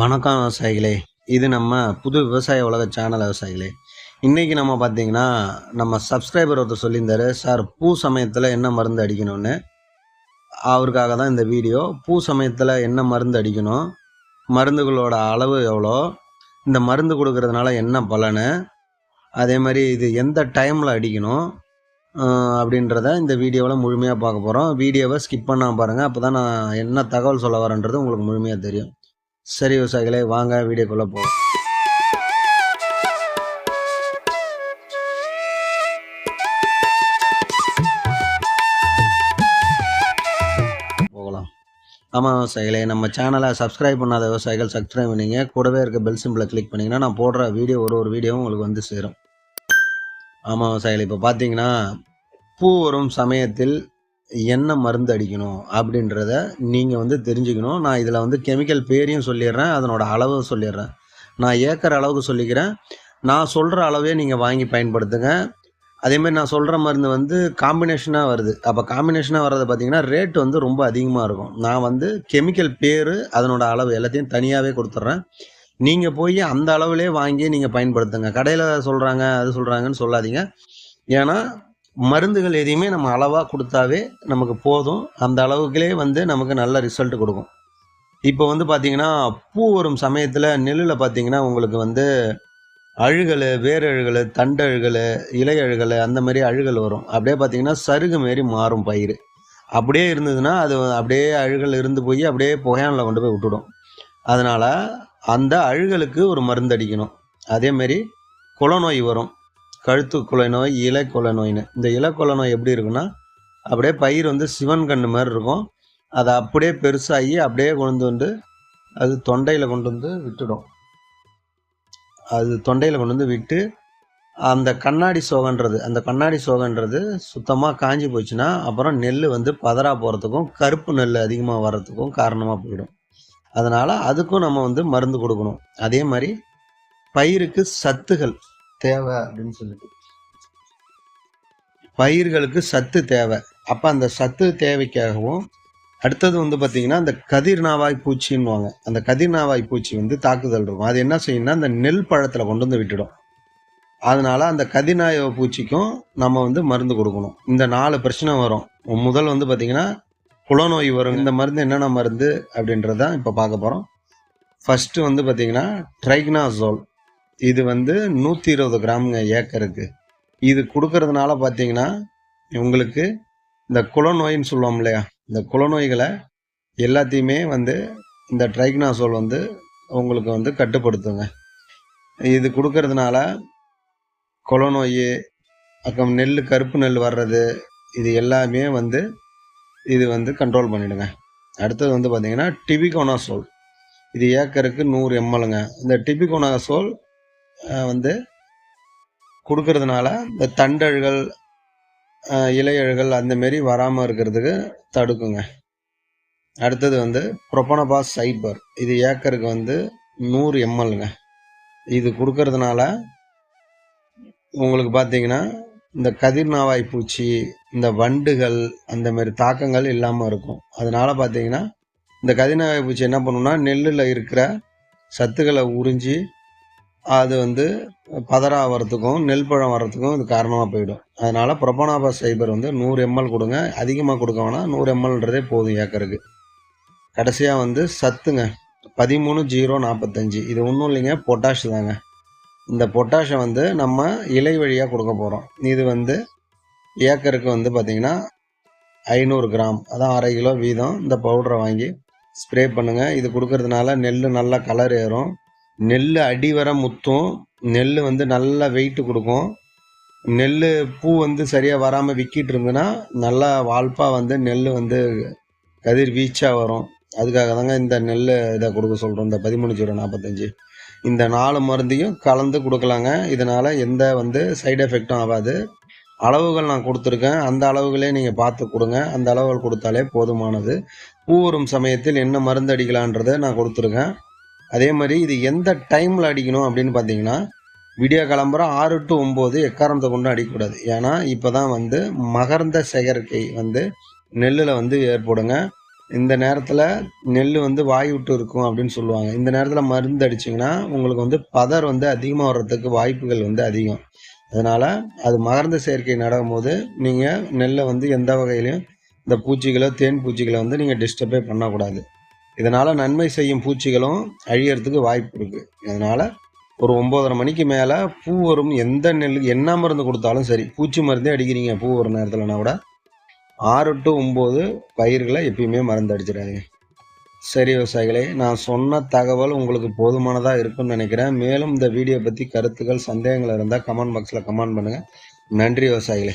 வணக்கம் விவசாயிகளே. இது நம்ம புது விவசாய உலக சேனல் விவசாயிகளே. இன்றைக்கி நம்ம பார்த்தீங்கன்னா நம்ம சப்ஸ்கிரைபர் ஒருத்தர் சொல்லியிருந்தாரு சார் பூ சமயத்தில் என்ன மருந்து அடிக்கணும்னு? அவருக்காக தான் இந்த வீடியோ. பூ சமயத்தில் என்ன மருந்து அடிக்கணும்? மருந்துகளோட அளவு எவ்வளோ? இந்த மருந்து கொடுக்கறதுனால என்ன பலனு? அதே மாதிரி இது எந்த டைமில் அடிக்கணும்? அப்படின்றத இந்த வீடியோவில் முழுமையாக பார்க்க போகிறோம் வீடியோவை ஸ்கிப் பண்ணாமல் பாருங்கள் அப்போ தான் நான் என்ன தகவல் சொல்ல வரேன்றது உங்களுக்கு முழுமையாக தெரியும். சரி விவசாயிகளே வாங்க வீடியோக்குள்ளே போவோம். போகலாம். ஆமாம் விவசாயிகளே நம்ம சேனலை சப்ஸ்கிரைப் பண்ணாத விவசாயிகள் சப்ஸ்கிரைப் பண்ணிங்க. கூடவே இருக்க பெல் சிம்பிளை கிளிக் பண்ணிங்கன்னா நான் போடுற வீடியோ ஒரு ஒரு வீடியோவும் உங்களுக்கு வந்து சேரும். ஆமாம் விவசாயிகள் இப்போ பார்த்தீங்கன்னா பூ வரும் சமயத்தில் என்ன மருந்து அடிக்கணும் அப்படின்றத நீங்கள் வந்து தெரிஞ்சுக்கணும். நான் இதில் வந்து கெமிக்கல் பேரையும் சொல்லிடுறேன் அதனோட அளவு சொல்லிடுறேன். நான் ஏக்கர் அளவுக்கு சொல்லிக்கிறேன். நான் சொல்கிற அளவே நீங்கள் வாங்கி பயன்படுத்துங்க. அதேமாதிரி நான் சொல்கிற மருந்து வந்து காம்பினேஷனாக வருது. அப்போ காம்பினேஷனாக வர்றதை பார்த்தீங்கன்னா ரேட் வந்து ரொம்ப அதிகமாக இருக்கும். நான் வந்து கெமிக்கல் பேர் அதனோட அளவு எல்லாத்தையும் தனியாகவே கொடுத்துட்றேன். நீங்கள் போய் அந்த அளவுலேயே வாங்கி நீங்கள் பயன்படுத்துங்க. கடையில் சொல்கிறாங்க அது சொல்கிறாங்கன்னு சொல்லாதீங்க. ஏன்னா மருந்துகள் எதையுமே நம்ம அளவாக கொடுத்தாவே நமக்கு போதும். அந்த அளவுக்குலே வந்து நமக்கு நல்ல ரிசல்ட் கொடுக்கும். இப்போ வந்து பார்த்திங்கன்னா பூ வரும் சமயத்தில் நெல்லில் பார்த்தீங்கன்னா உங்களுக்கு வந்து அழுகல் வேரழுகல் தண்டழுகல் இலை அழுகல் அந்த மாதிரி அழுகல் வரும். அப்படியே பார்த்தீங்கன்னா சருகு மாரி மாறும் பயிர் அப்படியே இருந்ததுன்னா அது அப்படியே அழுகல் இருந்து போய் அப்படியே புகையானில் கொண்டு போய் விட்டுடும். அதனால் அந்த அழுகலுக்கு ஒரு மருந்து அடிக்கணும். அதேமாரி குளநோய் வரும். கழுத்து குலை நோய் இலை குலை நோயின்னு இந்த இலை குலை நோய் எப்படி இருக்குன்னா அப்படியே பயிர் வந்து சிவன் கண்ணு மாதிரி இருக்கும். அதை அப்படியே பெருசாகி அப்படியே கொண்டு வந்து அது தொண்டையில் கொண்டு வந்து விட்டுடும். அது தொண்டையில் கொண்டு வந்து விட்டு அந்த கண்ணாடி சோகன்றது அந்த கண்ணாடி சோகன்றது சுத்தமாக காஞ்சி போச்சுன்னா அப்புறம் நெல் வந்து பதறா போகிறதுக்கும் கருப்பு நெல் அதிகமாக வர்றதுக்கும் காரணமாக போயிடும். அதனால் அதுக்கும் நம்ம வந்து மருந்து கொடுக்கணும். அதே மாதிரி பயிருக்கு சத்துகள் தேவை அப்படின்னு சொல்லிட்டு. பயிர்களுக்கு சத்து தேவை. அப்போ அந்த சத்து தேவைக்காகவும் அடுத்தது வந்து பார்த்திங்கன்னா அந்த கதிர்நாவாய் பூச்சின்னுவாங்க. அந்த கதிர்நாவாய் பூச்சி வந்து தாக்குதல் இருக்கும். அது என்ன செய்யும்னா அந்த நெல் பழத்தில் கொண்டு வந்து விட்டுடும். அதனால அந்த கதிர்நாய பூச்சிக்கும் நம்ம வந்து மருந்து கொடுக்கணும். இந்த நாலு பிரச்சனை வரும். முதல் வந்து பார்த்திங்கன்னா குலநோய் வரும். இந்த மருந்து என்னென்ன மருந்து அப்படின்றத இப்போ பார்க்க போகிறோம் ஃபஸ்ட்டு வந்து பார்த்திங்கன்னா ட்ரைக்னாசோல். இது வந்து நூற்றி இருபது கிராமுங்க ஏக்கருக்கு. இது கொடுக்கறதுனால பார்த்தீங்கன்னா உங்களுக்கு இந்த குலநோயின்னு சொல்லுவோம் இல்லையா? இந்த குலநோய்களை எல்லாத்தையுமே வந்து இந்த ட்ரைக்னாசோல் வந்து உங்களுக்கு வந்து கட்டுப்படுத்துங்க. இது கொடுக்கறதுனால குலநோய் அப்புறம் நெல் கருப்பு நெல் வர்றது இது எல்லாமே வந்து இது வந்து கண்ட்ரோல் பண்ணிவிடுங்க அடுத்தது வந்து பார்த்திங்கன்னா டிபிகோனாசோல். இது ஏக்கருக்கு நூறு எம்எல்ங்க. இந்த டிபிகோனாசோல் வந்து கொடுக்கறதுனால இந்த தண்டழுகள் அஹ், இலையழுகள் அந்த மாரி வராமல் இருக்கிறதுக்கு தடுக்குங்க. அடுத்தது வந்து ப்ரொபனபாஸ் சைபர். இது ஏக்கருக்கு வந்து நூறு எம்எல்ங்க. இது கொடுக்கறதுனால உங்களுக்கு பார்த்தீங்கன்னா இந்த கதிர்நாவாய் பூச்சி இந்த வண்டுகள் அந்த மாதிரி தாக்கங்கள் இல்லாமல் இருக்கும். அதனால் பார்த்தீங்கன்னா இந்த கதிர்நாவாய் பூச்சி என்ன பண்ணுன்னா நெல்லில் இருக்கிற சத்துக்களை உறிஞ்சி அது வந்து பதறா வரத்துக்கும் நெல் பழம் வர்றதுக்கும் இது காரணமாக போயிடும். அதனால் ப்ரொபனாபாஸ் ஃபைபர் வந்து நூறு எம்எல் கொடுங்க. அதிகமாக கொடுக்க வேணாம் நூறு எம்எல்ன்றதே போதும் ஏக்கருக்கு. கடைசியாக வந்து சத்துங்க. பதிமூணு ஜீரோ நாற்பத்தஞ்சு இது ஒன்றும் இல்லைங்க பொட்டாஷ் தாங்க. இந்த பொட்டாஷை வந்து நம்ம இலை வழியாக கொடுக்க போகிறோம் இது வந்து ஏக்கருக்கு வந்து பார்த்திங்கன்னா ஐநூறு கிராம். அதான் அரை கிலோ வீதம். இந்த பவுடரை வாங்கி ஸ்ப்ரே பண்ணுங்கள் இது கொடுக்கறதுனால நெல் நல்லா கலர் ஏறும். நெல் அடி வர முத்தும் நெல் வந்து நல்லா வெயிட்டு கொடுக்கும். நெல் பூ வந்து சரியாக வராமல் விக்கிட்டு இருந்ததுன்னா நல்லா வாழ்ப்பாக வந்து நெல் வந்து கதிர் வீச்சாக வரும். அதுக்காக தாங்க இந்த நெல் இதை கொடுக்க சொல்கிறோம் இந்த பதிமூணு ஜீரோ நாற்பத்தஞ்சு இந்த நாலு மருந்தையும் கலந்து கொடுக்கலாங்க. இதனால் எந்த வந்து சைடு எஃபெக்டும் ஆகாது. அளவுகள் நான் கொடுத்துருக்கேன். அந்த அளவுகளே நீங்கள் பார்த்து கொடுங்க. அந்த அளவுகள் கொடுத்தாலே போதுமானது. பூ வரும் சமயத்தில் என்ன மருந்து அடிக்கலான்றதை நான் கொடுத்துருக்கேன். அதே மாதிரி இது எந்த டைமில் அடிக்கணும் அப்படின்னு பார்த்தீங்கன்னா விடிய கிளம்புற ஆறு டு ஒம்பது எக்காரணத்தை கொண்டு அடிக்கக்கூடாது. ஏன்னா இப்போ தான் வந்து மகர்ந்த செயற்கை வந்து நெல்லில் வந்து ஏற்படுங்க. இந்த நேரத்தில் நெல் வந்து வாய் விட்டு இருக்கும் அப்படின்னு சொல்லுவாங்க. இந்த நேரத்தில் மருந்து அடிச்சிங்கன்னா உங்களுக்கு வந்து பதர் வந்து அதிகமாக வர்றதுக்கு வாய்ப்புகள் வந்து அதிகம். அதனால் அது மகர்ந்த செயற்கை நடக்கும்போது நீங்கள் நெல்லை வந்து எந்த வகையிலையும் இந்த பூச்சிகளோ தேன் பூச்சிகளை வந்து நீங்கள் டிஸ்டர்பே பண்ணக்கூடாது. இதனால் நன்மை செய்யும் பூச்சிகளும் அழியறதுக்கு வாய்ப்பு இருக்குது அதனால் ஒரு ஒம்போதரை மணிக்கு மேலே பூ வரும் எந்த நெல் என்ன மருந்து கொடுத்தாலும் சரி பூச்சி மருந்தே அடிக்கிறீங்க பூ வரும் நேரத்தில்னா கூட ஆறு டு ஒம்பது பயிர்களை எப்பயுமே மருந்து அடிச்சிடாதீங்க. சரி விவசாயிகளே நான் சொன்ன தகவல் உங்களுக்கு போதுமானதாக இருக்கும்னு நினைக்கிறேன். மேலும் இந்த வீடியோ பற்றி கருத்துக்கள் சந்தேகங்கள் இருந்தால் கமெண்ட் பாக்ஸில் கமெண்ட் பண்ணுங்கள் நன்றி விவசாயிகளே.